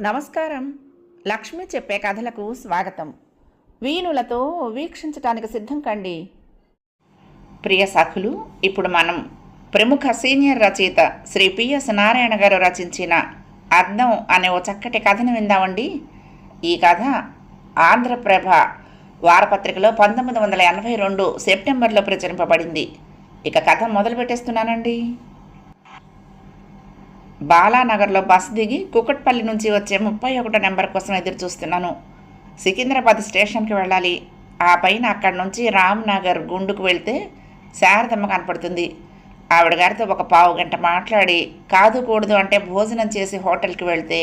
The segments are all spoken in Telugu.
నమస్కారం. లక్ష్మి చెప్పే కథలకు స్వాగతం. వీణులతో వీక్షించటానికి సిద్ధం కండి. ప్రియ సఖులు ఇప్పుడు మనం ప్రముఖ సీనియర్ రచయిత శ్రీ పిఎస్ నారాయణ గారు రచించిన అర్థం అనే ఓ చక్కటి కథను విందామండి. ఈ కథ ఆంధ్రప్రభ వారపత్రికలో పంతొమ్మిది వందల ఎనభై రెండు సెప్టెంబర్లో ప్రచురింపబడింది. ఇక కథ మొదలు పెట్టేస్తున్నానండి. బాలానగర్లో బస్ దిగి కుకట్పల్లి నుంచి వచ్చే ముప్పై ఒకటో నెంబర్ కోసం ఎదురు చూస్తున్నాను. సికింద్రాబాద్ స్టేషన్కి వెళ్ళాలి. ఆ పైన అక్కడి నుంచి రామ్నగర్ గుండుకు వెళ్తే శారదమ్మ కనపడుతుంది. ఆవిడ గారితో ఒక పావు గంట మాట్లాడి కాదు కూడదు అంటే భోజనం చేసి హోటల్కి వెళ్తే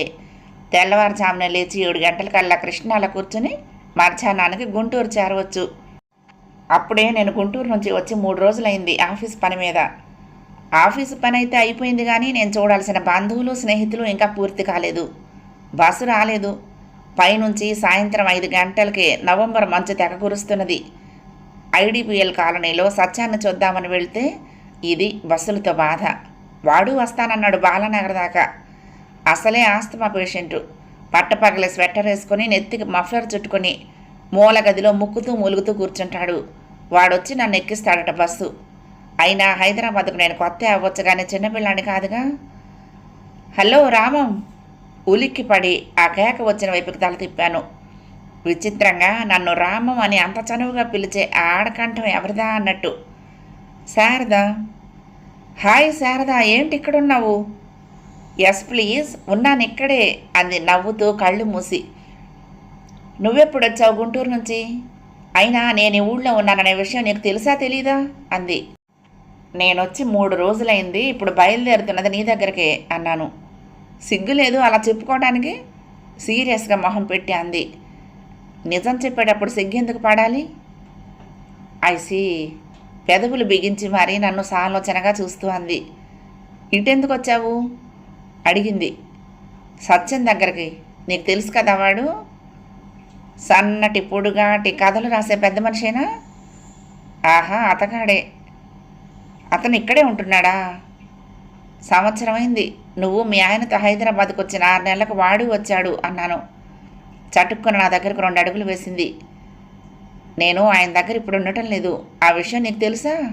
తెల్లవారుజామున లేచి ఏడు గంటలకల్లా కృష్ణాల కూర్చుని మధ్యాహ్నానికి గుంటూరు చేరవచ్చు. అప్పుడే నేను గుంటూరు నుంచి వచ్చి మూడు రోజులైంది ఆఫీస్ పని మీద. ఆఫీసు పని అయితే అయిపోయింది కానీ నేను చూడాల్సిన బంధువులు స్నేహితులు ఇంకా పూర్తి కాలేదు. బస్సు రాలేదు. పైనుంచి సాయంత్రం ఐదు గంటలకే నవంబర్ మంచు తెగ కురుస్తున్నది. ఐడిపిఎల్ కాలనీలో సత్యాన్ని చూద్దామని వెళ్తే ఇది బస్సులతో బాధ. వాడు వస్తానన్నాడు బాలనగర్ దాకా. అసలే ఆస్తమా పేషెంటు. పట్టపగల స్వెటర్ వేసుకొని నెత్తికి మఫ్లర్ చుట్టుకొని మూల గదిలో ముక్కుతూ మూలుగుతూ కూర్చుంటాడు. వాడొచ్చి నన్ను ఎక్కిస్తాడట బస్సు. అయినా హైదరాబాద్కు నేను కొత్త అవ్వచ్చు కానీ చిన్నపిల్లాడి కాదుగా? హలో రామం ఉలిక్కి పడి ఆ కేక వచ్చిన వైపుకి తల తిప్పాను. విచిత్రంగా నన్ను రామం అని అంత చనువుగా పిలిచే ఆ ఆడకంఠం ఎవరిదా అన్నట్టు. శారదా? హాయ్ శారదా ఏంటి ఇక్కడున్నావు? ఎస్ ప్లీజ్ ఉన్నాను ఇక్కడే అంది నవ్వుతూ కళ్ళు మూసి. నువ్వెప్పుడు వచ్చావు గుంటూరు నుంచి? అయినా నేను ఈ ఊళ్ళో ఉన్నాననే విషయం నీకు తెలుసా తెలీదా? అంది. నేనొచ్చి మూడు రోజులైంది ఇప్పుడు బయలుదేరుతున్నది నీ దగ్గరకే అన్నాను. సిగ్గు లేదు అలా చెప్పుకోవడానికి సీరియస్గా మొహం పెట్టి అంది. నిజం చెప్పేటప్పుడు సిగ్గెందుకు పడాలి? ఐసి పెదవులు బిగించి మరీ నన్ను సాలోచనగా చూస్తూ అంది. ఇటెందుకు వచ్చావు అడిగింది. సత్యం దగ్గరికి. నీకు తెలుసు కదా వాడు? సన్నటి పొడుగాటి కథలు రాసే పెద్ద మనిషేనా? ఆహా అతగాడే. అతను ఇక్కడే ఉంటున్నాడా? సంవత్సరం అయింది నువ్వు మీ ఆయనతో హైదరాబాద్కు వచ్చిన ఆరు నెలలకు వాడు వచ్చాడు అన్నాను. చటుక్కున నా దగ్గరకు రెండు అడుగులు వేసింది. నేను ఆయన దగ్గర ఇప్పుడు ఉండటం లేదు. ఆ విషయం నీకు తెలుసా?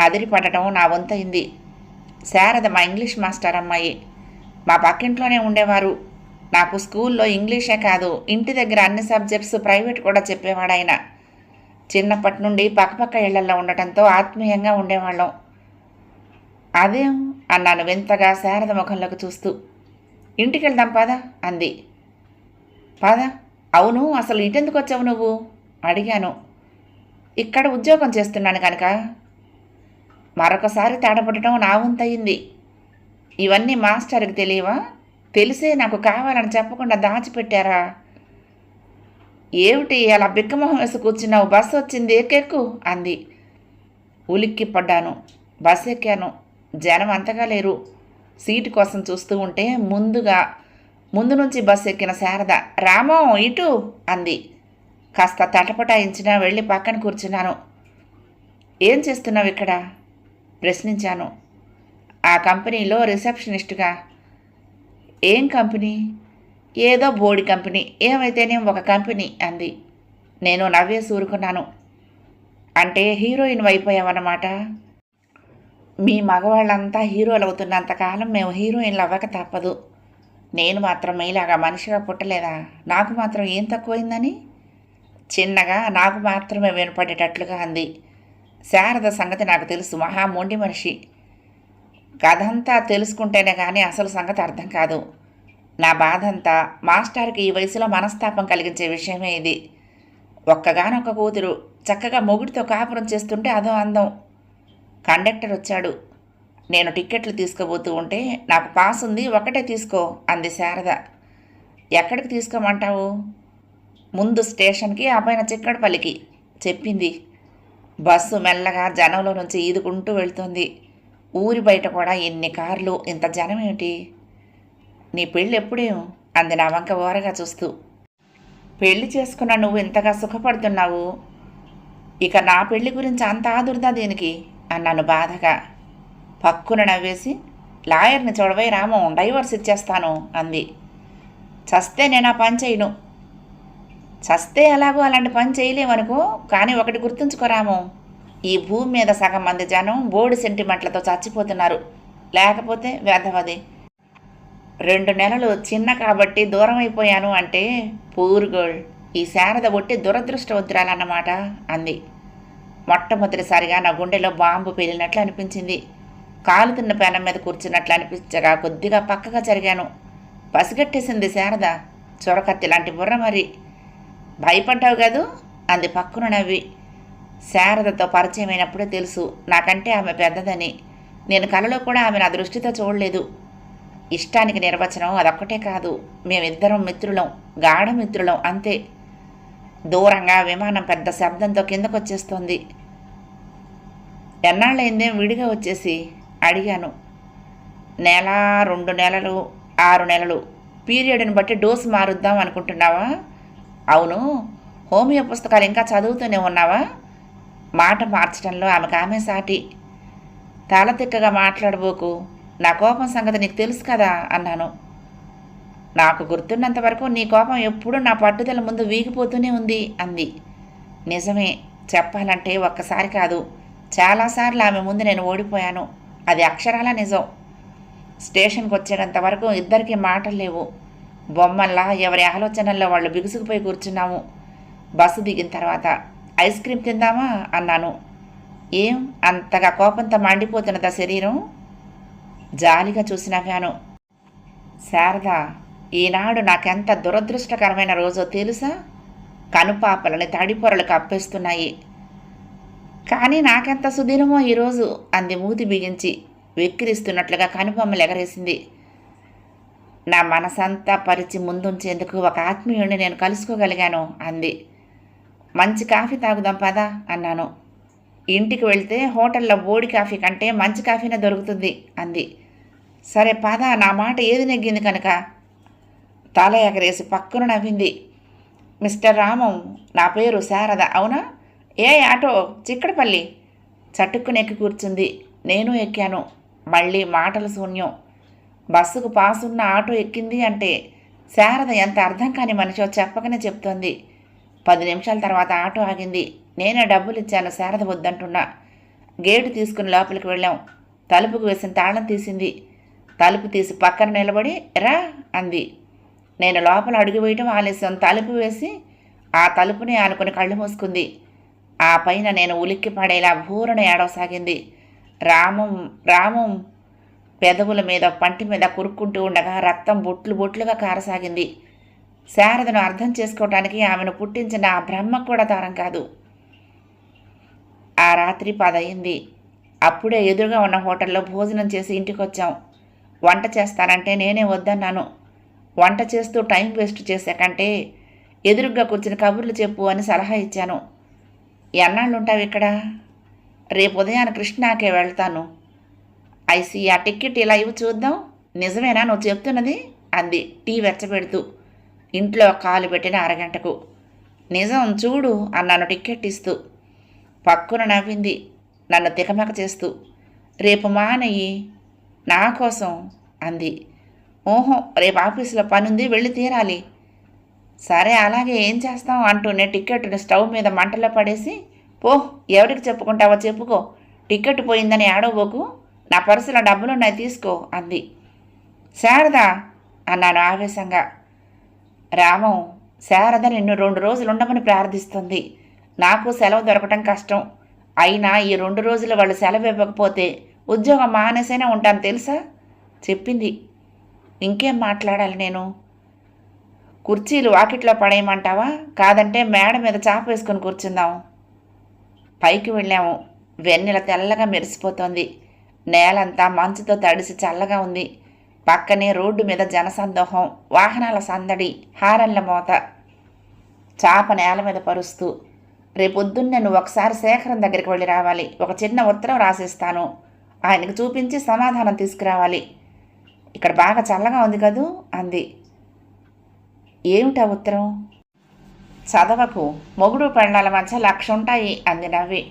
అదిరి పడటం నా వంతైంది శారద మా ఇంగ్లీష్ మాస్టర్ అమ్మాయి. మా పక్కింట్లోనే ఉండేవారు. నాకు స్కూల్లో ఇంగ్లీషే కాదు. ఇంటి దగ్గర అన్ని సబ్జెక్ట్స్ ప్రైవేట్ కూడా చెప్పేవాడు ఆయన చిన్నప్పటి నుండి పక్కపక్క ఇళ్ళలో ఉండటంతో ఆత్మీయంగా ఉండేవాళ్ళం. అదేం అన్నాను వింతగా శారద ముఖంలోకి చూస్తూ. ఇంటికి వెళ్దాం పద అంది. పద? అవును అసలు ఇటెందుకు వచ్చావు నువ్వు? అడిగాను. ఇక్కడ ఉద్యోగం చేస్తున్నాను కనుక. మరొకసారి తేడపడటం నా వంతయింది. ఇవన్నీ మాస్టర్కి తెలియవా? తెలిసే నాకు కావాలని చెప్పకుండా దాచిపెట్టారా? ఏమిటి అలా బిక్కమొహం వేసి కూర్చున్నావు? బస్సు వచ్చింది ఎక్కెక్కు అంది. ఉలిక్కి పడ్డాను బస్సు ఎక్కాను. జనం అంతగా లేరు. సీటు కోసం చూస్తూ ఉంటే ముందుగా ముందు నుంచి బస్సు ఎక్కిన శారద రామో ఇటు అంది. కాస్త తటపటాయించినా వెళ్ళి పక్కన కూర్చున్నాను. ఏం చేస్తున్నావు ఇక్కడ? ప్రశ్నించాను. ఆ కంపెనీలో రిసెప్షనిస్ట్గా ఏం కంపెనీ? ఏదో బోడి కంపెనీ. ఏమైతేనే ఒక కంపెనీ అంది. నేను నవ్వే సూరుకున్నాను. అంటే హీరోయిన్ అయిపోయామన్నమాట మీ మగవాళ్ళంతా హీరోలు అవుతున్నంతకాలం మేము హీరోయిన్లు అవ్వక తప్పదు. నేను మాత్రం మీలాగా మనిషిగా పుట్టలేదా? నాకు మాత్రం ఏం తక్కువైందని? చిన్నగా నాకు మాత్రమే వినపడేటట్లుగా అంది. శారద సంగతి నాకు తెలుసు. మహా మొండి మనిషి. కథంతా తెలుసుకుంటేనే కానీ అసలు సంగతి అర్థం కాదు. నా బాధంతా మాస్టర్కి ఈ వయసులో మనస్తాపం కలిగించే విషయమే ఇది. ఒక్కగానొక్క కూతురు చక్కగా మొగుడితో కాపురం చేస్తుంటే అదో అందం. కండక్టర్ వచ్చాడు. నేను టిక్కెట్లు తీసుకోబోతూ ఉంటే నాకు పాస్ ఉంది ఒకటే తీసుకో అంది శారద. ఎక్కడికి తీసుకోమంటావు? ముందు స్టేషన్కి ఆ పైన చిక్కడపల్లికి చెప్పింది. బస్సు మెల్లగా జనంలో నుంచి ఈదుకుంటూ వెళ్తుంది. ఊరి బయట కూడా ఎన్ని కార్లు ఇంత జనం ఏమిటి? నీ పెళ్ళి ఎప్పుడేం? అంది నా వంక ఓరగా చూస్తూ. పెళ్ళి చేసుకున్న నువ్వు ఇంతగా సుఖపడుతున్నావు? ఇక నా పెళ్ళి గురించి అంత ఆదుర్దా దీనికి? అన్నాను బాధగా. పక్కున నవ్వేసి లాయర్ని చూడవై రామం డైవర్స్ ఇచ్చేస్తాను అంది. చస్తే నేను ఆ పని చేయను. చస్తే ఎలాగో అలాంటి పని చేయలేమనుకో కానీ ఒకటి గుర్తుంచుకోరాము ఈ భూమి మీద సగం మంది జనం బోడి సెంటిమెంట్లతో చచ్చిపోతున్నారు. లేకపోతే వ్యధవది రెండు నెలలు చిన్న కాబట్టి దూరం అయిపోయాను అంటే పూర్ గర్ల్ ఈ శారద ఒట్టి దురదృష్టవంతురాలన్నమాట అంది. మొట్టమొదటిసారిగా నా గుండెలో బాంబు పేలినట్లు అనిపించింది. కాలుతున్న పెనం మీద కూర్చున్నట్లు అనిపించగా కొద్దిగా పక్కగా జరిగాను. పసిగట్టేసింది శారద. చొరకత్తి లాంటి బుర్ర మరి. భయపడ్డావు కదూ? అంది పక్కన నవ్వి. శారదతో పరిచయమైనప్పుడే తెలుసు. నాకంటే ఆమె పెద్దదని. నేను కలలో కూడా ఆమె నా దృష్టితో చూడలేదు. ఇష్టానికి నిర్వచనం అదొక్కటే కాదు. మేమిద్దరం మిత్రులం గాఢ మిత్రులం అంతే. దూరంగా విమానం పెద్ద శబ్దంతో కిందకొచ్చేస్తోంది. ఎన్నాళ్ళైందే విడిగా వచ్చేసి? అడిగాను. నెల రెండు నెలలు ఆరు నెలలు. పీరియడ్ని బట్టి డోసు మారుద్దాం అనుకుంటున్నావా? అవును. హోమియో పుస్తకాలు ఇంకా చదువుతూనే ఉన్నావా? మాట మార్చడంలో ఆమెకు ఆమె సాటి. తాళతిక్కగా మాట్లాడబోకు నా కోపం సంగతి నీకు తెలుసు కదా అన్నాను. నాకు గుర్తున్నంత వరకు నీ కోపం ఎప్పుడూ నా పట్టుదల ముందు వీగిపోతూనే ఉంది అంది. నిజమే చెప్పాలంటే ఒక్కసారి కాదు చాలాసార్లు ఆమె ముందు నేను ఓడిపోయాను. అది అక్షరాల నిజం. స్టేషన్కి వచ్చేటంత వరకు ఇద్దరికీ మాటలు లేవు. బొమ్మల్లా ఎవరి ఆలోచనల్లో వాళ్ళు బిగుసుకుపోయి కూర్చున్నాము. బస్సు దిగిన తర్వాత ఐస్ క్రీమ్ తిందామా? అన్నాను. ఏం? అంతగా కోపంతో మండిపోతున్నదా శరీరం? జాలిగా చూసి నవ్వాను. శారద ఈనాడు నాకెంత దురదృష్టకరమైన రోజో తెలుసా? కనుపాపలని తడిపొరలు కప్పేస్తున్నాయి. కానీ నాకెంత సుదినమో ఈరోజు అంది మూతి బిగించి వెక్కిరిస్తున్నట్లుగా కనుబొమ్మలు ఎగరేసింది నా మనసంతా పరిచి ముందుంచేందుకు ఒక ఆత్మీయుడిని నేను కలుసుకోగలిగాను అంది. మంచి కాఫీ తాగుదాం పదా అన్నాను. ఇంటికి వెళ్తే హోటల్లో బోడి కాఫీ కంటే మంచి కాఫీనే దొరుకుతుంది అంది. సరే పద నా మాట ఏది నెగ్గింది కనుక? తల ఎగరేసి పక్కన నవ్వింది. మిస్టర్ రామం నా పేరు శారద అవునా? ఏ ఆటో? చిక్కడపల్లి. చటుక్కున ఎక్కి కూర్చుంది. నేను ఎక్కాను. మళ్ళీ మాటల శూన్యం. బస్సుకు పాసున్న ఆటో ఎక్కింది అంటే శారద ఎంత అర్థం కాని మనిషో చెప్పకనే చెప్తోంది. పది నిమిషాల తర్వాత ఆటో ఆగింది. నేనే డబ్బులు ఇచ్చాను శారద వద్దంటున్నా. గేటు తీసుకుని లోపలికి వెళ్ళాం. తలుపుకు వేసిన తాళం తీసింది. తలుపు తీసి పక్కన నిలబడి రా అంది. నేను లోపల అడుగు వేయటం ఆలస్యం. తలుపు వేసి ఆ తలుపుని ఆనుకుని కళ్ళు మూసుకుంది. ఆ పైన నేను ఉలిక్కి పడేలా భూరణ ఏడవసాగింది రామం రామం పెదవుల మీద పంటి మీద కురుక్కుంటూ ఉండగా రక్తం బొట్లు బొట్లుగా కారసాగింది. శారదను అర్థం చేసుకోవటానికి ఆమెను పుట్టించిన ఆ బ్రహ్మ కూడా తరం కాదు. ఆ రాత్రి పదయింది అప్పుడే ఎదురుగా ఉన్న హోటల్లో భోజనం చేసి ఇంటికి వచ్చాం వంట చేస్తానంటే నేనే వద్దన్నాను. వంట చేస్తూ టైం వేస్ట్ చేసే కంటే ఎదురుగ్గా కూర్చుని కబుర్లు చెప్పు అని సలహా ఇచ్చాను. ఎన్నాళ్ళు ఉంటావు ఇక్కడ? రేపు ఉదయాన కృష్ణాకే వెళ్తాను. ఐసి ఆ టికెట్ ఇలా ఇవి చూద్దాం. నిజమేనా నువ్వు చెప్తున్నది? అంది టీ వెచ్చబెడుతూ. ఇంట్లో కాలు పెట్టిన అరగంటకు. నిజం చూడు అన్నాను టిక్కెట్ ఇస్తూ. పక్కున నవ్వింది నన్ను తికమక చేస్తూ. రేపు మానయ్యి నా కోసం అంది. ఓహో రేపు ఆఫీసులో పనుంది వెళ్ళి తీరాలి. సరే అలాగే ఏం చేస్తాం అంటూనే టిక్కెట్ను స్టవ్ మీద మంటలో పడేసి పో ఎవరికి చెప్పుకుంటావో చెప్పుకో. టికెట్ పోయిందని ఆడవోకు నా పర్సులో డబ్బులున్నాయి తీసుకో అంది. శారదా అన్నాను ఆవేశంగా. రామం శారద నిన్ను రెండు రోజులు ఉండమని ప్రార్థిస్తుంది. నాకు సెలవు దొరకటం కష్టం. అయినా ఈ రెండు రోజులు వాళ్ళు సెలవు ఇవ్వకపోతే ఉద్యోగం మానేసైనా ఉంటాను తెలుసా? చెప్పింది. ఇంకేం మాట్లాడాలి నేను? కుర్చీలు వాకిట్లో పడేయమంటావా? కాదంటే మేడ మీద చాప వేసుకొని కూర్చుందాం. పైకి వెళ్ళాము. వెన్నెల తెల్లగా మెరిసిపోతోంది. నేలంతా మంచుతో తడిసి చల్లగా ఉంది. పక్కనే రోడ్డు మీద జనసందోహం వాహనాల సందడి హారన్ల మోత. చాప నేల మీద పరుస్తూ రేపొద్దున్న నువ్వు ఒకసారి శేఖరం దగ్గరికి వెళ్ళి రావాలి. ఒక చిన్న ఉత్తరం రాసిస్తాను. ఆయనకు చూపించి సమాధానం తీసుకురావాలి. ఇక్కడ బాగా చల్లగా ఉంది కదూ అంది. ఏమిటా ఉత్తరం? చదవకు. మొగుడు పెళ్ళాల మధ్య లక్ష ఉంటాయి అంది నవ్వి.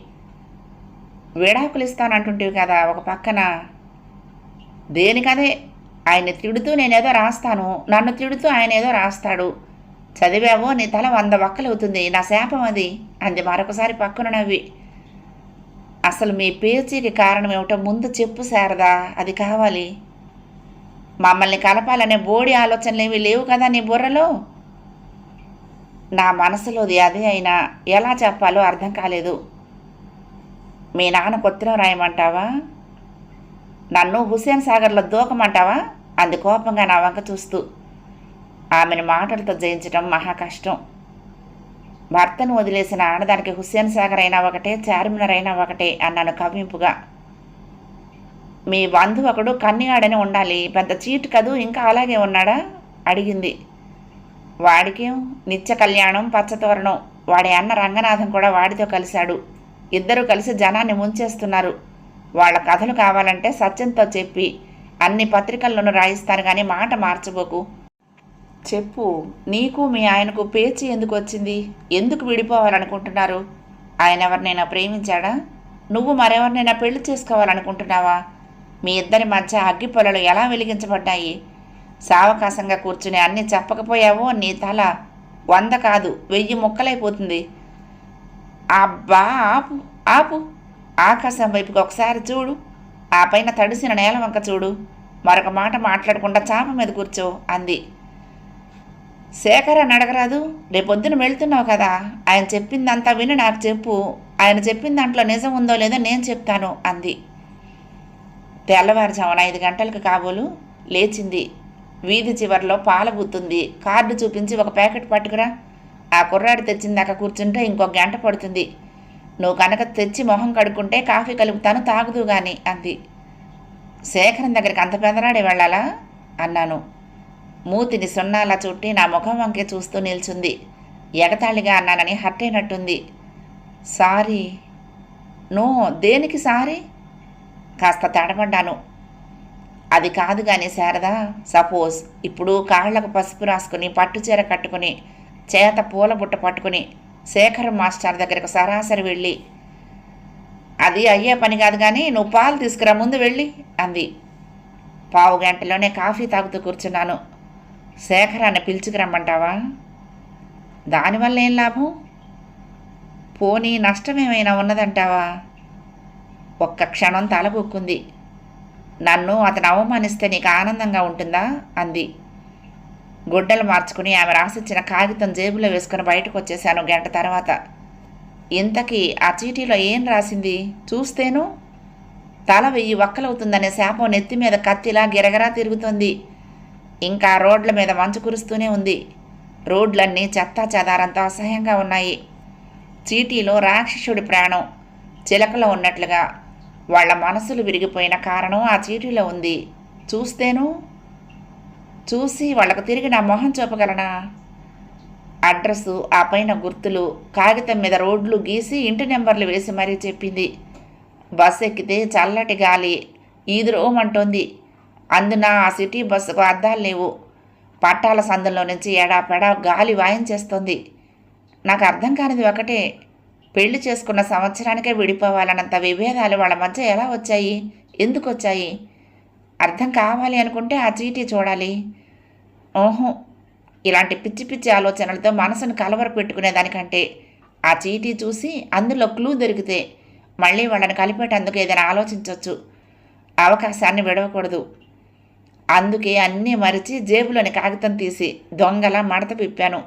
విడాకులు ఇస్తానంటుంటివి కదా ఒక పక్కన. దేనికదే ఆయన తిడుతూ నేనేదో రాస్తాను నన్ను తిడుతూ ఆయన ఏదో రాస్తాడు. చదివావో నీ తల వంద వక్కలవుతుంది నా శాపం అది అంది మరొకసారి పక్కన నవ్వి. అసలు మీ పేచీకి కారణం ఏమిటో ముందు చెప్పు శారదా అది కావాలి. మమ్మల్ని కలపాలనే బోడి ఆలోచనలు ఏమీ లేవు కదా నీ బుర్రలో? నా మనసులోది అదే అయినా ఎలా చెప్పాలో అర్థం కాలేదు. మీ నాన్న ఉత్తరం రాయమంటావా? నన్ను హుస్సేన్ సాగర్లో దూకమంటావా? అంది కోపంగా నా వంక చూస్తూ. ఆమెను మాటలతో జయించడం మహా కష్టం. భర్తను వదిలేసిన ఆడదానికి హుస్సేన్ సాగర్ అయినా ఒకటే చార్మినర్ అయినా ఒకటే అన్నాను కవ్వింపుగా. మీ బంధువు ఒకడు కన్నిగాడని ఉండాలి పెద్ద చీటు కదూ ఇంకా అలాగే ఉన్నాడా? అడిగింది. వాడికేం? నిత్య కళ్యాణం పచ్చతోరణం. వాడి అన్న రంగనాథం కూడా వాడితో కలిశాడు. ఇద్దరూ కలిసి జనాన్ని ముంచేస్తున్నారు. వాళ్ళ కథలు కావాలంటే సత్యంతో చెప్పి అన్ని పత్రికల్లోనూ రాయిస్తాను కానీ మాట మార్చబోకు. చెప్పు నీకు మీ ఆయనకు పేచి ఎందుకు వచ్చింది? ఎందుకు విడిపోవాలనుకుంటున్నారు? ఆయన ఎవరినైనా ప్రేమించాడా? నువ్వు మరెవరినైనా పెళ్ళి చేసుకోవాలనుకుంటున్నావా? మీ ఇద్దరి మధ్య అగ్గి పొలలు ఎలా వెలిగించబడ్డాయి? సావకాశంగా కూర్చుని అన్నీ చెప్పకపోయావో నీ తల? వంద కాదు వెయ్యి ముక్కలైపోతుంది. అబ్బా ఆపు ఆపు. ఆకాశం వైపుకి ఒకసారి చూడు. ఆ పైన తడిసిన నేల వంక చూడు. మరొక మాట మాట్లాడకుండా చాప మీద కూర్చో అంది. శేఖర్ అని అడగరాదు రేపొద్దున వెళ్తున్నావు కదా. ఆయన చెప్పిందంతా విని నాకు చెప్పు. ఆయన చెప్పిన దాంట్లో నిజం ఉందో లేదో నేను చెప్తాను అంది. తెల్లవారుజామున ఐదు గంటలకు కాబోలు లేచింది. వీధి చివరిలో పాల బుత్తుంది. కార్డు చూపించి ఒక ప్యాకెట్ పట్టుకురా. ఆ కుర్రాడు తెచ్చిందాక కూర్చుంటే ఇంకొక గంట పడుతుంది. నువ్వు కనుక తెచ్చి మొహం కడుక్కుంటే కాఫీ కలుపుతాను తాగుదు గాని అంది. శేఖరం దగ్గరికి అంత పెదనాడే వెళ్ళాలా? అన్నాను. మూతిని సున్నాలా చుట్టి నా ముఖం వంకే చూస్తూ నిల్చుంది. ఎగతాళిగా అన్నానని హర్ట్ అయినట్టుంది సారీ. నో దేనికి సారీ? కాస్త తడబడ్డాను అది కాదు కానీ శారదా సపోజ్ ఇప్పుడు కాళ్ళకు పసుపు రాసుకుని పట్టుచీర కట్టుకుని చేత పూల బుట్ట పట్టుకుని శేఖరం మాస్టర్ దగ్గరకు సరాసరి వెళ్ళి అది అయ్యే పని కాదు కానీ నువ్వు పాలు తీసుకురా ముందు వెళ్ళి అంది. పావు గంటలోనే కాఫీ తాగుతూ కూర్చున్నాను. శేఖరాన్ని పిలుచుకురమ్మంటావా? దానివల్ల ఏం లాభం? పోనీ నష్టమేమైనా ఉన్నదంటావా? ఒక్క క్షణం తలబొక్కుంది. నన్ను అతను అవమానిస్తే నీకు ఆనందంగా ఉంటుందా? అంది. గుడ్డలు మార్చుకుని ఆమె రాసిచ్చిన కాగితం జేబులో వేసుకుని బయటకు వచ్చేశాను గంట తర్వాత. ఇంతకీ ఆ చీటీలో ఏం రాసింది? చూస్తేను? తల వెయ్యి వక్కలవుతుందనే శాపం నెత్తి మీద కత్తిలా గిరగరా తిరుగుతుంది. ఇంకా రోడ్ల మీద మంచు కురుస్తూనే ఉంది. రోడ్లన్నీ చెత్తా చెదారంతో అసహ్యంగా ఉన్నాయి. చీటీలో రాక్షసుడి ప్రాణం చిలకలో ఉన్నట్లుగా వాళ్ళ మనసులు విరిగిపోయిన కారణం ఆ చీటీలో ఉంది. చూస్తేను? చూసి వాళ్ళకు తిరిగి నా మొహం చూపగలనా? అడ్రస్సు ఆ పైన గుర్తులు కాగితం మీద రోడ్లు గీసి ఇంటి నెంబర్లు వేసి మరీ చెప్పింది. బస్సు ఎక్కితే చల్లటి గాలి ఈదురోమంటోంది అందున ఆ సిటీ బస్సుకు అద్దాలు లేవు. పట్టాల సందులో నుంచి ఎడాపెడా గాలి వాయించేస్తోంది. నాకు అర్థం కానిది ఒకటే పెళ్ళి చేసుకున్న సంవత్సరానికే విడిపోవాలన్నంత విభేదాలు వాళ్ళ మధ్య ఎలా వచ్చాయి? ఎందుకు వచ్చాయి అర్థం కావాలి అనుకుంటే ఆ చీటీ చూడాలి. ఓహో ఇలాంటి పిచ్చి పిచ్చి ఆలోచనలతో మనసును కలవర పెట్టుకునేదానికంటే ఆ చీటీ చూసి అందులో క్లూ దొరికితే మళ్ళీ వాళ్ళని కలిపేటందుకు ఏదైనా ఆలోచించవచ్చు అవకాశాన్ని విడవకూడదు. అందుకే అన్నీ మరిచి జేబులోని కాగితం తీసి దొంగలా మడత పిప్పాను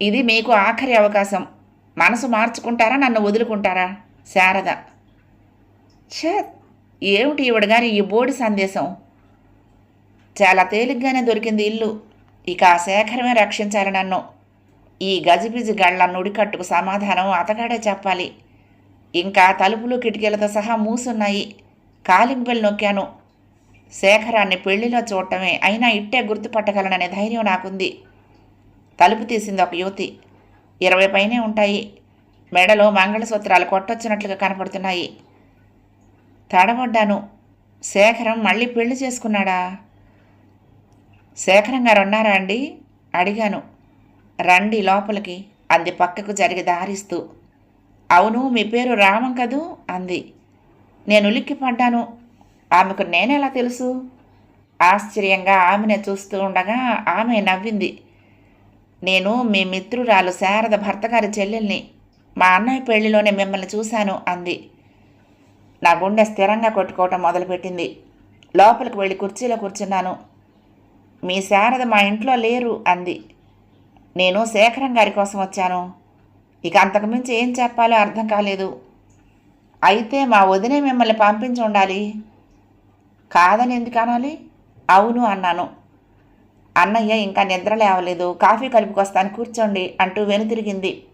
ఇది మీకు ఆఖరి అవకాశం. మనసు మార్చుకుంటారా నన్ను వదులుకుంటారా? శారద. ఛ! ఏమిటి ఇవిడగాని ఈ బోడి సందేశం? చాలా తేలిగ్గానే దొరికింది ఇల్లు. ఇక ఆ శేఖరమే రక్షించాలి నన్ను. ఈ గజిబిజి గళ్ళ నుడికట్టుకు సమాధానం అతగాడే చెప్పాలి. ఇంకా తలుపులు కిటికీలతో సహా మూసున్నాయి. Calling bell నొక్కాను. శేఖరాన్ని పెళ్ళిలో చూడటమే అయినా ఇట్టే గుర్తుపట్టగలననే ధైర్యం నాకుంది. తలుపు తీసింది ఒక యువతి. ఇరవై పైనే ఉంటాయి. మెడలో మంగళసూత్రాలు కొట్టొచ్చినట్లుగా కనపడుతున్నాయి. తడబడ్డాను. శేఖరం మళ్ళీ పెళ్ళి చేసుకున్నాడా? శేఖరం గారు ఉన్నారా అండి? అడిగాను. రండి లోపలికి అంది పక్కకు జరిగి దారిస్తూ. అవును మీ పేరు రామం కదూ? అంది. నేను ఉలిక్కిపడ్డాను ఆమెకు నేనెలా తెలుసు? ఆశ్చర్యంగా ఆమెనే చూస్తూ ఉండగా ఆమె నవ్వింది. నేను మీ మిత్రురాలు శారద భర్తగారి చెల్లెల్ని. మా అన్నయ్య పెళ్ళిలోనే మిమ్మల్ని చూశాను అంది. నా గుండె స్థిరంగా కొట్టుకోవటం మొదలుపెట్టింది. లోపలికి వెళ్ళి కుర్చీలో కూర్చున్నాను. మీ శారద మా ఇంట్లో లేరు అంది. నేను శేఖరం గారి కోసం వచ్చాను. ఇక అంతకుమించి ఏం చెప్పాలో అర్థం కాలేదు. అయితే మా వదినే మిమ్మల్ని పంపించి ఉండాలి. కాదని ఎందుకు అనాలి? అవును అన్నాను. అన్నయ్య ఇంకా నిద్ర లేవలేదు. కాఫీ కలుపుకొస్తాను. కూర్చోండి అంటూ వెనుతిరిగింది.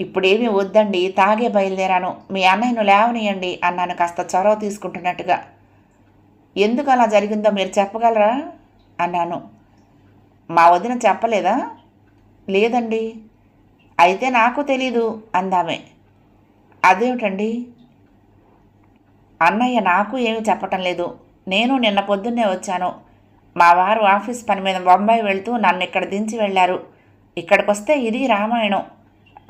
ఇప్పుడేమీ వద్దండి తాగే బయలుదేరాను. మీ అన్నయ్యను లేవనియండి అన్నాను కాస్త చొరవ తీసుకుంటున్నట్టుగా. ఎందుకు అలా జరిగిందో మీరు చెప్పగలరా? అన్నాను. మా వదిన చెప్పలేదా? లేదండి. అయితే నాకు తెలీదు అందామే. అదేమిటండి? అన్నయ్య నాకు ఏమి చెప్పటం లేదు. నేను నిన్న పొద్దున్నే వచ్చాను. మా వారు ఆఫీస్ పని మీద బొంబాయి వెళ్తూ నన్ను ఇక్కడ దించి వెళ్ళారు. ఇక్కడికి వస్తే ఇది రామాయణం.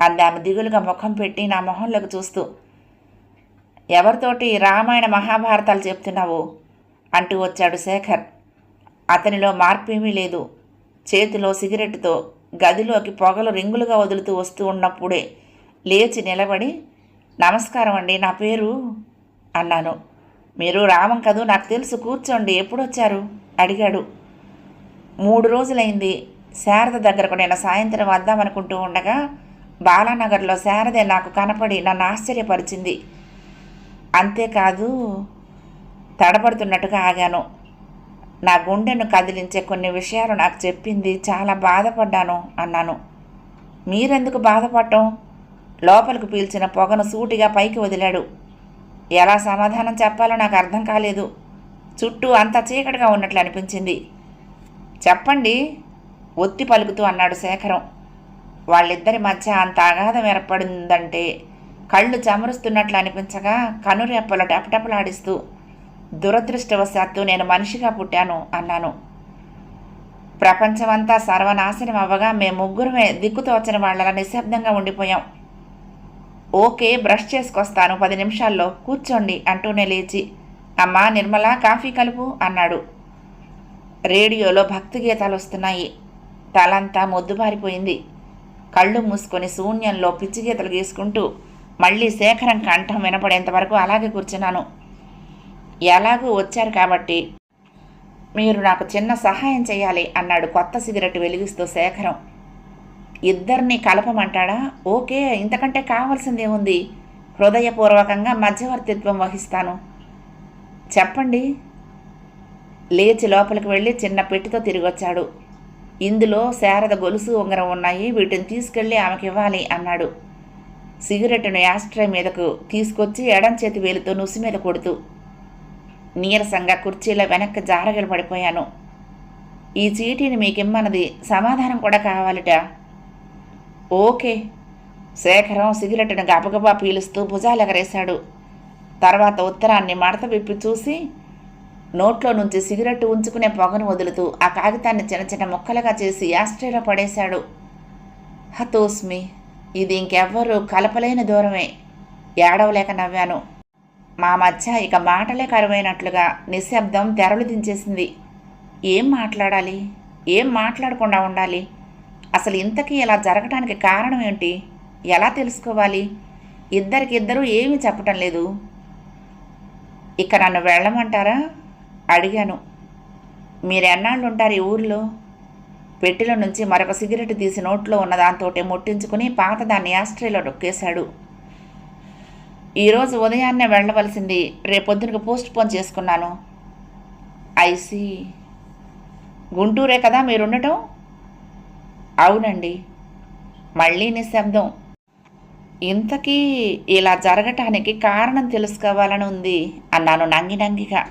అందామె దిగులుగా ముఖం పెట్టి నా మొహంలోకి చూస్తూ ఎవరితోటి రామాయణ మహాభారతాలు చెప్తున్నావు? అంటూ వచ్చాడు శేఖర్. అతనిలో మార్పేమీ లేదు. చేతిలో సిగరెట్తో గదిలోకి పొగలు రింగులుగా వదులుతూ వస్తూ ఉన్నప్పుడే లేచి నిలబడి నమస్కారం అండి నా పేరు అన్నాను. మీరు రామం కదూ నాకు తెలుసు కూర్చోండి ఎప్పుడొచ్చారు? అడిగాడు. మూడు రోజులైంది. శారద దగ్గరకు నేను సాయంత్రం వద్దామనుకుంటూ ఉండగా బాలానగర్లో శారదే నాకు కనపడి నన్ను ఆశ్చర్యపరిచింది. అంతేకాదు తడబడుతున్నట్టుగా ఆగాను. నా గుండెను కదిలించే కొన్ని విషయాలు నాకు చెప్పింది చాలా బాధపడ్డాను అన్నాను. మీరెందుకు బాధపడటం లోపలికి పీల్చిన పొగను సూటిగా పైకి వదిలాడు. ఎలా సమాధానం చెప్పాలో నాకు అర్థం కాలేదు. చుట్టూ అంత చీకటిగా ఉన్నట్లు అనిపించింది. చెప్పండి ఒత్తి పలుకుతూ అన్నాడు శేఖరం. వాళ్ళిద్దరి మధ్య అంత అగాధం ఏర్పడిందంటే కళ్ళు చమరుస్తున్నట్లు అనిపించగా కనురెప్పలు టపటపలాడిస్తూ దురదృష్టవశాత్తు నేను మనిషిగా పుట్టాను అన్నాను. ప్రపంచమంతా సర్వనాశనం అవ్వగా మేము ముగ్గురమే దిక్కుతోచని వాళ్ళలా నిశ్శబ్దంగా ఉండిపోయాం. ఓకే బ్రష్ చేసుకొస్తాను పది నిమిషాల్లో కూర్చోండి అంటూనే లేచి అమ్మా నిర్మల కాఫీ కలుపు అన్నాడు. రేడియోలో భక్తి గీతాలు వస్తున్నాయి తలంతా మొద్దుబారిపోయింది. కళ్ళు మూసుకొని శూన్యంలో పిచ్చి గీతలు గీసుకుంటూ మళ్ళీ శేఖరం కంఠం వినపడేంత వరకు అలాగే కూర్చున్నాను. ఎలాగూ వచ్చారు కాబట్టి మీరు నాకు చిన్న సహాయం చేయాలి అన్నాడు కొత్త సిగరెట్ వెలిగిస్తూ శేఖరం. ఇద్దరిని కలపమంటాడా? ఓకే ఇంతకంటే కావాల్సిందేముంది హృదయపూర్వకంగా మధ్యవర్తిత్వం వహిస్తాను. చెప్పండి. లేచి లోపలికి వెళ్ళి చిన్న పెట్టితో తిరిగొచ్చాడు. ఇందులో శారద గొలుసు ఉంగరం ఉన్నాయి. వీటిని తీసుకెళ్ళి ఆమెకి ఇవ్వాలి అన్నాడు. సిగరెట్ను యాస్ట్రే మీదకు తీసుకొచ్చి ఎడం చేతి వేలుతో నుసి మీద కొడుతూ నీరసంగా కుర్చీలో వెనక్కి జారగలు పడిపోయాను. ఈ చీటీని మీకిమ్మన్నది సమాధానం కూడా కావాలిట. ఓకే. శేఖరం సిగరెట్ను గబగబా పీలుస్తూ భుజాలు ఎగరేశాడు తర్వాత ఉత్తరాన్ని మడత విప్పి చూసి నోట్లో నుంచి సిగరెట్ ఉంచుకునే పొగను వదులుతూ ఆ కాగితాన్ని చిన్న చిన్న ముక్కలుగా చేసి యాస్ట్రేలో పడేశాడు. హతోస్మి ఇది ఇంకెవ్వరూ కలపలేని దూరమే. ఏడవలేక నవ్వాను. మా మధ్య ఇక మాటలే కరువైనట్లుగా నిశ్శబ్దం తెరలు దించేసింది. ఏం మాట్లాడాలి? ఏం మాట్లాడకుండా ఉండాలి? అసలు ఇంతకీ ఇలా జరగటానికి కారణం ఏంటి? ఎలా తెలుసుకోవాలి? ఇద్దరికిద్దరూ ఏమీ చెప్పటం లేదు. ఇక నన్ను వెళ్ళమంటారా? అడిగాను. మీరు ఎన్నాళ్ళు ఉంటారు ఈ ఊర్లో? పెట్టెలో నుంచి మరొక సిగరెట్ తీసి నోట్లో ఉన్న దాంతోటే ముట్టించుకుని పాత దాన్ని ఆస్ట్రేలో నొక్కేశాడు. ఈరోజు ఉదయాన్నే వెళ్ళవలసింది. రేపొద్దునకు పోస్ట్ పోన్ చేసుకున్నాను. ఐసి గుంటూరే కదా మీరుండటం? అవునండి. మళ్ళీ నిశ్శబ్దం ఇంతకీ ఇలా జరగటానికి కారణం తెలుసుకోవాలని ఉంది అన్నాను నంగి నంగిగా.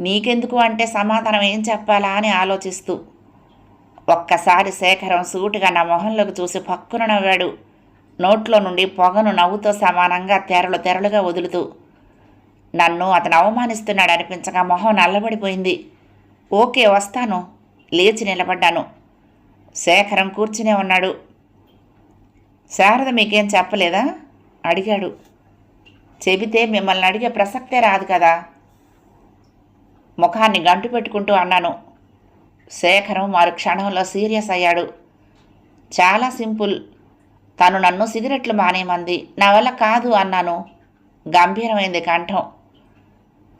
నీకెందుకు అంటే సమాధానం ఏం చెప్పాలా అని ఆలోచిస్తూ ఒక్కసారి శేఖరం సూటిగా నా మొహంలోకి చూసి పక్కున నవ్వాడు. నోట్లో నుండి పొగను నవ్వుతో సమానంగా తెరలు తెరలుగా వదులుతూ నన్ను అతను అవమానిస్తున్నాడు అనిపించగా మొహం నల్లబడిపోయింది. ఓకే వస్తాను. లేచి నిలబడ్డాను. శేఖరం కూర్చునే ఉన్నాడు. శారద మీకేం చెప్పలేదా? అడిగాడు. చెబితే మిమ్మల్ని అడిగే ప్రసక్తే రాదు కదా. ముఖాన్ని గంటు పెట్టుకుంటూ అన్నాను. శేఖరం మరు క్షణంలో సీరియస్ అయ్యాడు. చాలా సింపుల్. తను నన్ను సిగరెట్లు మానేమంది. నా వల్ల కాదు అన్నాను. గంభీరమైంది కంఠం.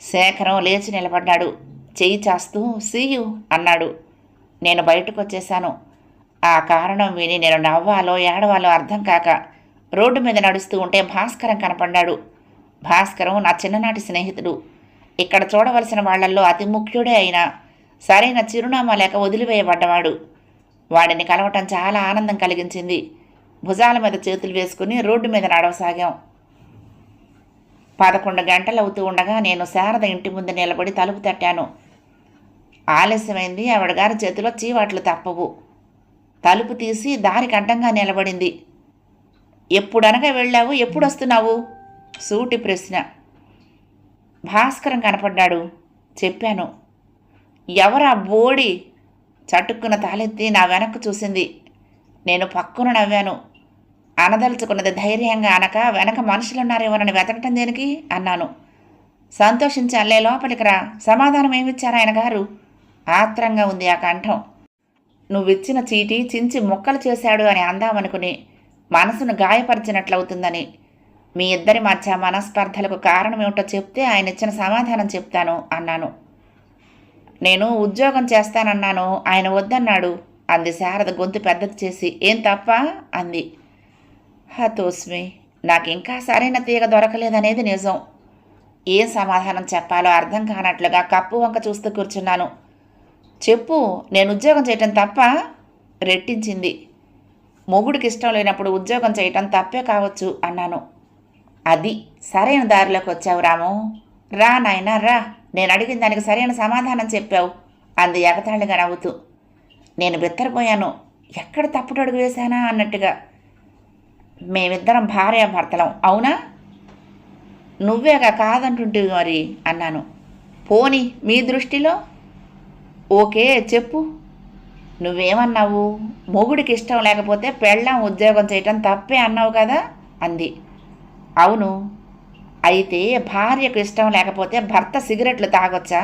శేఖరం లేచి నిలబడ్డాడు. చెయ్యి చాస్తూ సీయు అన్నాడు. నేను బయటకు వచ్చేశాను ఆ కారణం విని నేను నవ్వాలో ఏడవాలో అర్థం కాక రోడ్డు మీద నడుస్తూ ఉంటే భాస్కరం కనపడ్డాడు. భాస్కరం నా చిన్ననాటి స్నేహితుడు. ఇక్కడ చూడవలసిన వాళ్ళల్లో అతి ముఖ్యుడే అయినా సరైన చిరునామా లేక వదిలివేయబడ్డవాడు. వాడిని కలవటం చాలా ఆనందం కలిగించింది. భుజాల మీద చేతులు వేసుకుని రోడ్డు మీద నడవసాగాం. పదకొండు గంటలు అవుతూ ఉండగా నేను శారద ఇంటి ముందు నిలబడి తలుపు తట్టాను. ఆలస్యమైంది. ఆవిడ గారి చేతిలో చీవాట్లు తప్పవు. తలుపు తీసి దారికి అడ్డంగా నిలబడింది. ఎప్పుడనగా వెళ్ళావు? ఎప్పుడు వస్తున్నావు? సూటి ప్రశ్న. భాస్కరం కనపడ్డాడు. చెప్పాను. ఎవరా బోడి? చటుక్కున తాలెత్తి నా వెనక్కు చూసింది. నేను పక్కున నవ్వాను. అనదలుచుకున్నది ధైర్యంగా అనక వెనక మనుషులున్నారేమోనని వెతకటం దేనికి? అన్నాను. సంతోషించి అల్లే లోపలికి రా. సమాధానం ఏమిచ్చారు ఆయన గారు? ఆత్రంగా ఉంది ఆ కంఠం. నువ్విచ్చిన చీటీ చించి ముక్కలు చేశాడు అని అందామనుకుని మనసును గాయపరిచినట్లవుతుందని. మీ ఇద్దరి మధ్య మనస్పర్ధలకు కారణమేమిటో చెప్తే ఆయన ఇచ్చిన సమాధానం చెప్తాను అన్నాను. నేను ఉద్యోగం చేస్తానన్నాను ఆయన వద్దన్నాడు. అంది శారద గొంతు పెద్దది చేసి. ఏం తప్ప? అంది. హతోస్మి నాకు ఇంకా సరైన తీగ దొరకలేదనేది నిజం. ఏం సమాధానం చెప్పాలో అర్థం కానట్లుగా కప్పు వంక చూస్తూ కూర్చున్నాను. చెప్పు నేను ఉద్యోగం చేయటం తప్ప? రెట్టించింది. మొగుడికి ఇష్టం లేనప్పుడు ఉద్యోగం చేయటం తప్పే కావచ్చు అన్నాను. అది సరైన దారిలోకి వచ్చావు రాము. రా నాయనా రా. నేను అడిగిన దానికి సరైన సమాధానం చెప్పావు. అంది ఎగతాళిగా నవ్వుతూ. నేను బిత్తరపోయాను. ఎక్కడ తప్పుడు అడుగు వేశానా అన్నట్టుగా. మేమిద్దరం భార్యాభర్తలం అవునా? నువ్వేగా కాదంటుంటివి మరి అన్నాను. పోని మీ దృష్టిలో? ఓకే చెప్పు. నువ్వేమన్నావు? మొగుడికి ఇష్టం లేకపోతే పెళ్ళాం ఉద్యోగం చేయటం తప్పే అన్నావు కదా అంది. అవును. అయితే భార్యకు ఇష్టం లేకపోతే భర్త సిగరెట్లు తాగొచ్చా?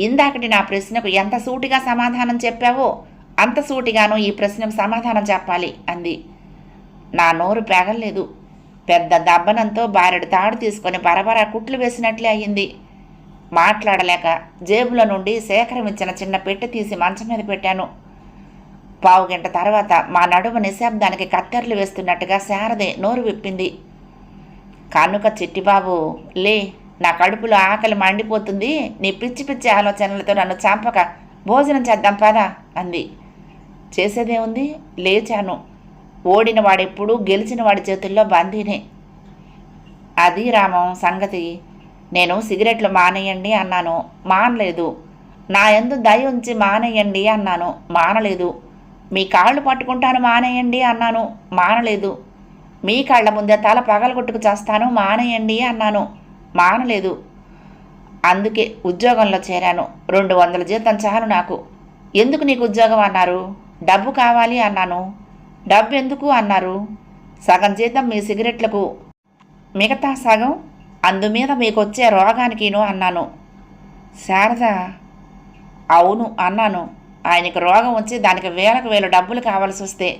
ఇందాకటి నా ప్రశ్నకు ఎంత సూటిగా సమాధానం చెప్పావో అంత సూటిగాను ఈ ప్రశ్నకు సమాధానం చెప్పాలి అంది. నా నోరు పెగలేదు పెద్ద దబ్బనంతో బారెడు తాడు తీసుకొని బరబరా కుట్లు వేసినట్లే అయ్యింది. మాట్లాడలేక జేబులో నుండి సేకరమిచ్చిన చిన్న పెట్టె తీసి మంచం మీద పెట్టాను. పావు గంట తర్వాత మా నడుమ నిశ్శబ్దానికి కత్తెరలు వేస్తున్నట్టుగా శారదే నోరు విప్పింది. కానుక చిట్టిబాబు లే నా కడుపులో ఆకలి మండిపోతుంది. నీ పిచ్చి పిచ్చి ఆలోచనలతో నన్ను చంపక భోజనం చేద్దాం పదా అంది. చేసేదేముంది లేచాను. ఓడిన వాడెప్పుడు గెలిచిన వాడి చేతుల్లో బందీనే అది రామం సంగతి. నేను సిగరెట్లు మానేయండి అన్నాను. మానలేదు. నా ఎందు దయ ఉంచి మానేయండి అన్నాను. మానలేదు. మీ కాళ్ళు పట్టుకుంటాను మానేయండి అన్నాను. మానలేదు. మీ కాళ్ళ ముందే తల పగలగొట్టుకు చేస్తాను మానేయండి అన్నాను. మానలేదు. అందుకే ఉద్యోగంలో చేరాను. రెండు వందల జీతం చాలు నాకు. ఎందుకు నీకు ఉద్యోగం అన్నారు? డబ్బు కావాలి అన్నాను. డబ్బు ఎందుకు అన్నారు? సగం జీతం మీ సిగరెట్లకు. మిగతా సగం అందుమీద మీకు వచ్చే రోగానికిను అన్నాను. శారద అవును అన్నాను. ఆయనకు రోగం వచ్చి దానికి వేలకు వేలు డబ్బులు కావాల్సి వస్తే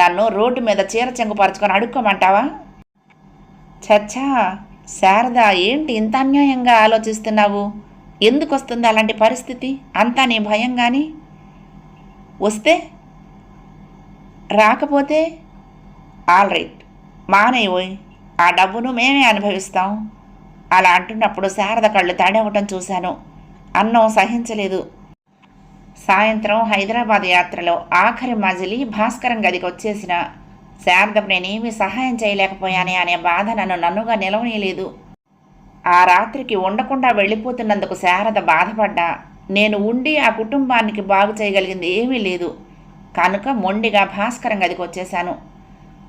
నన్ను రోడ్డు మీద చీర చెంగుపరుచుకొని అడుక్కోమంటావా? చచ్చా శారద ఏంటి ఇంత అన్యాయంగా ఆలోచిస్తున్నావు? ఎందుకు వస్తుంది అలాంటి పరిస్థితి? అంతా నీ భయం కానీ వస్తే? రాకపోతే? ఆల్ రైట్ మానేయ్ ఆ డబ్బును మేమే అనుభవిస్తాం. అలా అంటున్నప్పుడు శారద కళ్ళు తాడవటం చూశాను. అన్నం సహించలేదు. సాయంత్రం హైదరాబాద్ యాత్రలో ఆఖరి మజిలీ భాస్కరం గదికి వచ్చేసిన శారదకు నేనేమీ సహాయం చేయలేకపోయానే అనే బాధ నన్ను నన్నుగా నిలవనీయలేదు. ఆ రాత్రికి ఉండకుండా వెళ్ళిపోతున్నందుకు శారద బాధపడ్డా. నేను ఉండి ఆ కుటుంబానికి బాగు చేయగలిగింది ఏమీ లేదు. కనుక మొండిగా భాస్కరం గదికి వచ్చేశాను.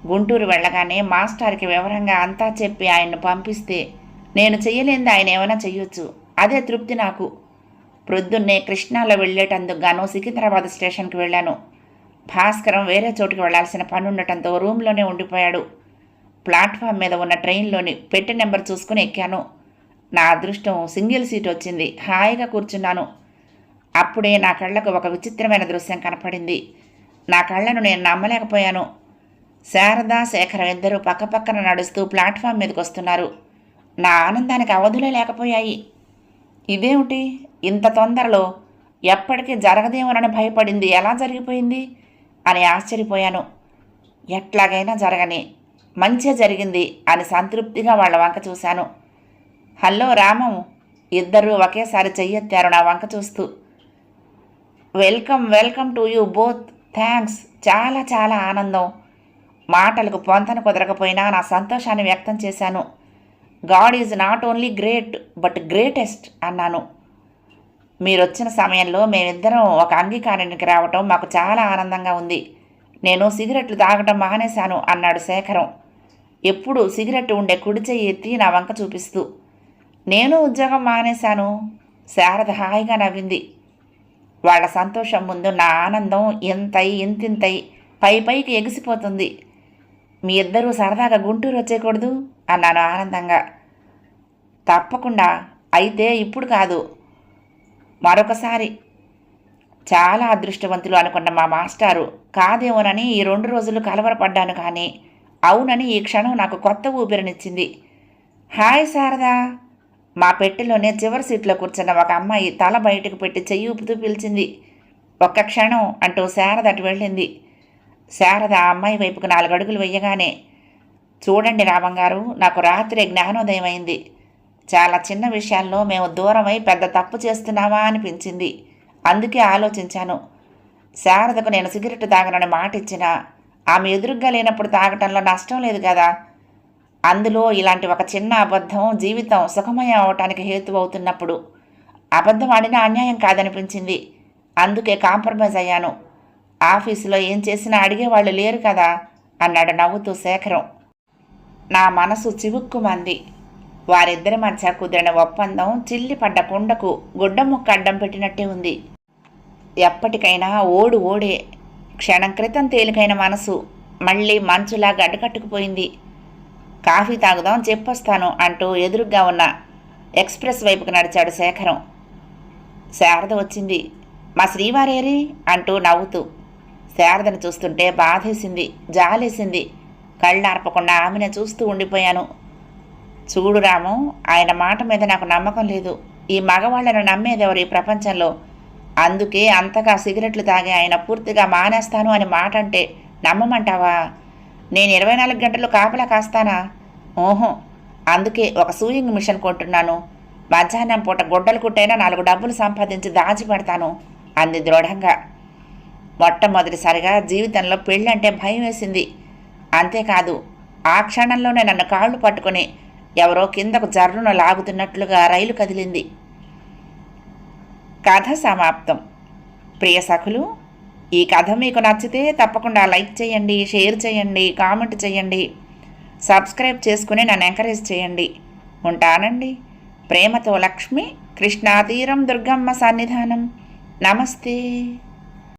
గుంటూరు వెళ్ళగానే మాస్టర్కి వివరంగా అంతా చెప్పి ఆయన్ను పంపిస్తే నేను చెయ్యలేంది ఆయన ఏమైనా చెయ్యొచ్చు. అదే తృప్తి నాకు. ప్రొద్దున్నే కృష్ణాలో వెళ్ళేటందుకు గాను సికింద్రాబాద్ స్టేషన్కి వెళ్ళాను. భాస్కరం వేరే చోటుకి వెళ్ళాల్సిన పని ఉండటంతో రూమ్లోనే ఉండిపోయాడు. ప్లాట్ఫామ్ మీద ఉన్న ట్రైన్లోని పెట్టి నెంబర్ చూసుకుని ఎక్కాను. నా అదృష్టం సింగిల్ సీట్ వచ్చింది. హాయిగా కూర్చున్నాను. అప్పుడే నా కళ్ళకు ఒక విచిత్రమైన దృశ్యం కనపడింది. నా కళ్ళను నేను నమ్మలేకపోయాను. శారద శేఖరం ఇద్దరూ పక్కపక్కన నడుస్తూ ప్లాట్ఫామ్ మీదకి వస్తున్నారు నా ఆనందానికి అవధులే లేకపోయాయి. ఇదేమిటి? ఇంత తొందరలో ఎప్పటికీ జరగదేమోనని భయపడింది. ఎలా జరిగిపోయింది? అని ఆశ్చర్యపోయాను. ఎట్లాగైనా జరగని మంచి జరిగింది అని సంతృప్తిగా వాళ్ళ వంక చూశాను. హలో రామం ఇద్దరూ ఒకేసారి చెయ్యెత్తారు నా వంక చూస్తూ. Welcome welcome to you both. Thanks చాలా చాలా ఆనందం. మాటలకు పొంతన కుదరకపోయినా నా సంతోషాన్ని వ్యక్తం చేశాను. God is not only great but greatest అన్నాను. మీరు వచ్చిన సమయంలో మేమిద్దరం ఒక అంగీకారానికి రావటం మాకు చాలా ఆనందంగా ఉంది. నేను సిగరెట్లు తాగటం మానేశాను అన్నాడు శేఖరం. ఎప్పుడు సిగరెట్ ఉండే కుడి చెయ్యి ఎత్తి నా వంక చూపిస్తూ. నేను ఉద్యోగం మానేశాను. శారద హాయిగా నవ్వింది. వాళ్ళ సంతోషం ముందు నా ఆనందం ఎంతై ఇంతింతై పై పైకి ఎగిసిపోతుంది. మీ ఇద్దరూ సరదాగా గుంటూరు వచ్చేయకూడదు అన్నాను ఆనందంగా. తప్పకుండా. అయితే ఇప్పుడు కాదు. మరొకసారి. చాలా అదృష్టవంతులు అనుకున్న మా మాస్టారు కాదేమోనని ఈ రెండు రోజులు కలవరపడ్డాను కానీ అవునని ఈ క్షణం నాకు కొత్త ఊపిరినిచ్చింది. హాయ్ శారదా. మా పెట్టెలోనే చివరి సీట్లో కూర్చున్న ఒక అమ్మాయి తల బయటకు పెట్టి చెయ్యి ఊపుతూ పిలిచింది. ఒక్క క్షణం అంటూ శారద అటు వెళ్ళింది. శారద ఆ అమ్మాయి వైపుకు నాలుగు అడుగులు వెయ్యగానే చూడండి రామంగారు నాకు రాత్రి జ్ఞానోదయం అయింది చాలా చిన్న విషయాల్లో మేము దూరమై పెద్ద తప్పు చేస్తున్నామా అనిపించింది. అందుకే ఆలోచించాను. శారదకు నేను సిగరెట్ తాగనని మాట ఇచ్చినా ఆమె ఎదురుగ్గా లేనప్పుడు తాగటంలో నష్టం లేదు కదా. అందులో ఇలాంటి ఒక చిన్న అబద్ధం జీవితం సుఖమయం అవటానికి హేతు అవుతున్నప్పుడు అబద్ధం ఆడినా అన్యాయం కాదనిపించింది. అందుకే కాంప్రమైజ్ అయ్యాను. ఆఫీసులో ఏం చేసినా అడిగేవాళ్ళు లేరు కదా అన్నాడు నవ్వుతూ శేఖరం. నా మనసు చివుక్కుమంది. వారిద్దరి మధ్య కుదిరిన ఒప్పందం చిల్లిపడ్డ కుండకు గుడ్డ ముక్క అడ్డం పెట్టినట్టే ఉంది. ఎప్పటికైనా ఓడు ఓడే క్షణం క్రితం తేలికైన మనసు మళ్ళీ మంచులా గడ్డకట్టుకుపోయింది కాఫీ తాగుదాం చెప్పొస్తాను అంటూ ఎదురుగ్గా ఉన్న ఎక్స్ప్రెస్ వైపుకు నడిచాడు శేఖరం. శారద వచ్చింది. మా శ్రీవారేరి అంటూ నవ్వుతూ. శారదను చూస్తుంటే బాధేసింది జాలేసింది. కళ్ళార్పకుండా ఆమెను చూస్తూ ఉండిపోయాను. చూడు రాము ఆయన మాట మీద నాకు నమ్మకం లేదు. ఈ మగవాళ్ళను నమ్మేదెవరు ఈ ప్రపంచంలో? అందుకే అంతగా సిగరెట్లు తాగి ఆయన పూర్తిగా మానేస్తాను అని మాట అంటే నమ్మమంటావా? నేను ఇరవై నాలుగు గంటలు కాపలా కాస్తానా? ఓహో అందుకే ఒక సూయింగ్ మిషన్ కొంటున్నాను. మధ్యాహ్నం పూట గుడ్డలు కుట్టైనా నాలుగు డబ్బులు సంపాదించి దాచిపెడతాను అంది దృఢంగా. మొట్టమొదటిసారిగా జీవితంలో పెళ్ళంటే భయం వేసింది. అంతేకాదు ఆ క్షణంలోనే నన్ను కాళ్ళు పట్టుకొని ఎవరో కిందకు జర్రును లాగుతున్నట్లుగా రైలు కదిలింది. కథ సమాప్తం. ప్రియ సఖులు ఈ కథ మీకు నచ్చితే తప్పకుండా లైక్ చేయండి షేర్ చేయండి కామెంట్ చేయండి. సబ్స్క్రైబ్ చేసుకుని నన్ను ఎంకరేజ్ చేయండి. ఉంటానండి. ప్రేమతో లక్ష్మి కృష్ణాతీరం దుర్గమ్మ సన్నిధానం. నమస్తే.